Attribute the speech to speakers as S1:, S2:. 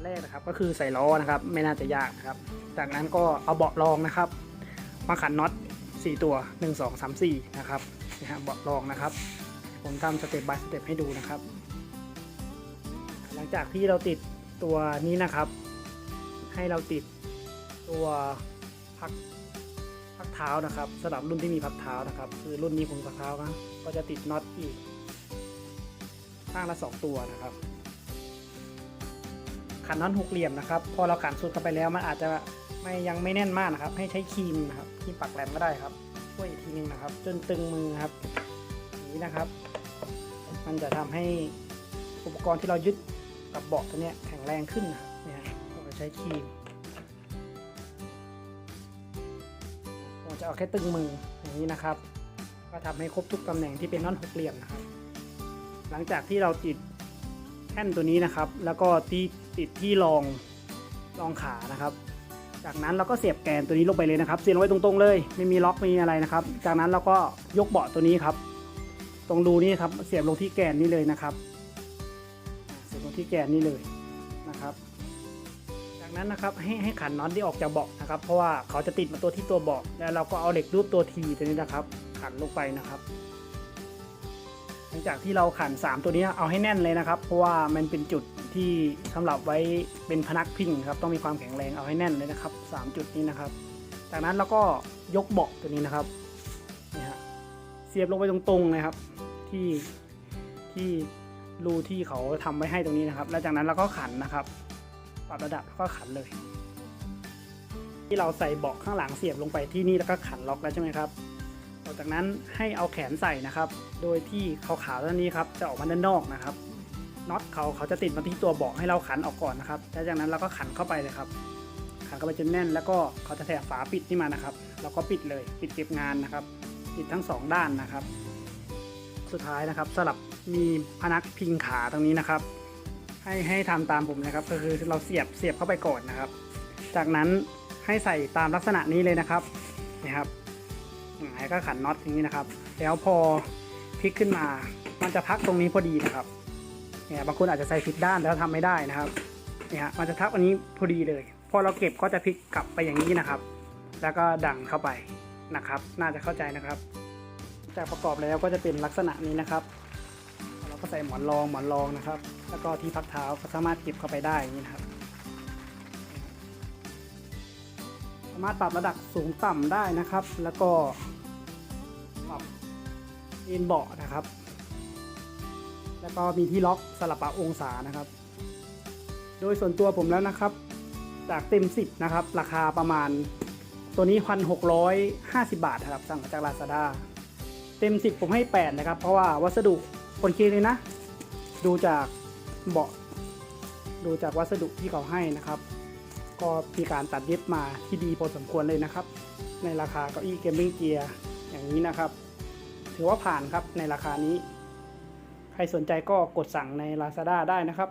S1: นแรกนะครับ ก็คือใส่ล้อนะครับ ไม่น่าจะยากนะครับ จากนั้นก็เอาเบาะรองนะครับ มาขันน็อต4 ตัว 1 2 3 4 นะครับนี่ฮะเบาะรองนะครับ ผมทำสเต็ปบายสเต็ปให้ดูนะครับ หลังจากที่เราติดตัวนี้นะครับ ให้เราติดตัวพักพักเท้านะครับสำหรับรุ่นที่มีพักเท้านะครับ คือรุ่นนี้ผมพักเท้านะก็จะติดน็อตอีกข้างละสองตัวนะครับ ขันน็อตหกเหลี่ยมนะครับ พอเราขันสุดเข้าไปแล้วมันอาจจะไม่ยังไม่แน่นมากนะครับ ให้ใช้ครีมนะครับครีมปักแหลมก็ได้ครับช่วยอีกทีนึงนะครับ จนตึงมือครับอย่างนี้นะครับ มันจะทำให้อุปกรณ์ที่เรายึดกับเบาะตัวนี้แข็งแรงขึ้นนะครับเนี่ยเราใช้ครีมผมจะเอาแค่ตึงมืออย่างนี้นะครับ ก็ทำให้ครบทุกตำแหน่งที่เป็นน็อตหกเหลี่ยมนะครับ หลังจากที่เราติด แท่นตัวนี้นะครับ แล้วก็ที่ติดที่รองรองขานะครับ จากนั้นเราก็เสียบแกนตัวนี้ลงไปเลยนะครับ เสียบลงไว้ตรงๆเลย ไม่มีล็อกไม่มีอะไรนะครับ จากนั้นเราก็ยกเบาะตัวนี้ครับ ตรงรูนี้ครับเสียบลงที่แกนนี้เลยนะครับ เสียบลงที่แกนนี้เลยนะครับ จากนั้นนะครับให้ให้ขันน็อตที่ออกจากเบาะนะครับ เพราะว่าเขาจะติดมาตัวที่ตัวเบาะแล้วเราก็เอาเหล็กรูปตัวทีตัวนี้นะครับ ขันลงไปนะครับ หลังจากที่เราขัน 3 ตัวนี้เอาให้แน่นเลยนะครับ เพราะว่ามันเป็นจุดที่สำหรับไว้เป็นพนักพิงครับต้องมีความแข็งแรงเอาให้แน่นเลยนะครับ 3 จุดนี้นะครับ จากนั้นเราก็ยกเบาะตัวนี้นะครับนี่ฮะเสียบลงไปตรงๆนะครับ ที่ที่รูที่เขาทำไว้ให้ตรงนี้นะครับ แล้วจากนั้นเราก็ขันนะครับปรับระดับแล้วก็ขันเลย ที่เราใส่เบาะข้างหลังเสียบลงไปที่นี่แล้วก็ขันล็อกแล้วใช่ไหมครับ ต่อจากนั้นให้เอาแขนใส่นะครับ โดยที่ขาวๆด้านนี้ครับจะออกมาด้านนอกนะครับน็อตเขาเขาจะติดมาที่ตัวเบาะให้เราขันออกก่อนนะครับแล้วจากนั้นเราก็ขันเข้าไปเลยครับ ขันเข้าไปจนแน่น แล้วก็เขาจะแถบฝาปิดนี่มานะครับ แล้วก็ปิดเลยปิดเก็บงานนะครับ ปิดทั้งสองด้านนะครับ สุดท้ายนะครับสลับมีพนักพิงขาตรงนี้นะครับ ให้ให้ทำตามผมนะครับ ก็คือเราเสียบเสียบเข้าไปก่อนนะครับ จากนั้นให้ใส่ตามลักษณะนี้เลยนะครับนี่ครับ หงายก็ขันน็อตอย่างนี้นะครับ แล้วพอพลิกขึ้นมา มันจะพักตรงนี้พอดีนะครับเนี่ยบางคนอาจจะใส่ผิดด้านแล้วทำไม่ได้นะครับเนี่ยมันจะทับอันนี้พอดีเลย พอเราเก็บก็จะพลิกกลับไปอย่างนี้นะครับ แล้วก็ดังเข้าไปนะครับ น่าจะเข้าใจนะครับ จากประกอบแล้วก็จะเป็นลักษณะนี้นะครับ เราก็ใส่หมอนรองหมอนรองนะครับ แล้วก็ที่พักเท้าก็สามารถเก็บเข้าไปได้อย่างนี้นะครับ สามารถปรับระดับสูงต่ำได้นะครับ แล้วก็ อ็นเบาะนะครับ แล้วก็มีที่ล็อกสลับปรับองศานะครับ โดยส่วนตัวผมแล้วนะครับ จากเต็ม 10 นะครับ ราคาประมาณตัวนี้พันหกร้อยห้าสิบาทครับ สั่งมาจากลาซาด้าเต็ม 10 ผมให้ 8 นะครับ เพราะว่าวัสดุคนคิดเลยนะ ดูจากเบาะดูจากวัสดุที่เขาให้นะครับ ก็มีการตัดเย็บมาที่ดีพอสมควรเลยนะครับ ในราคาเก้าอี้เกมมิ่งเกียร์อย่างนี้นะครับ ถือว่าผ่านครับในราคานี้ ใครสนใจก็กดสั่งใน Lazada ได้นะครับ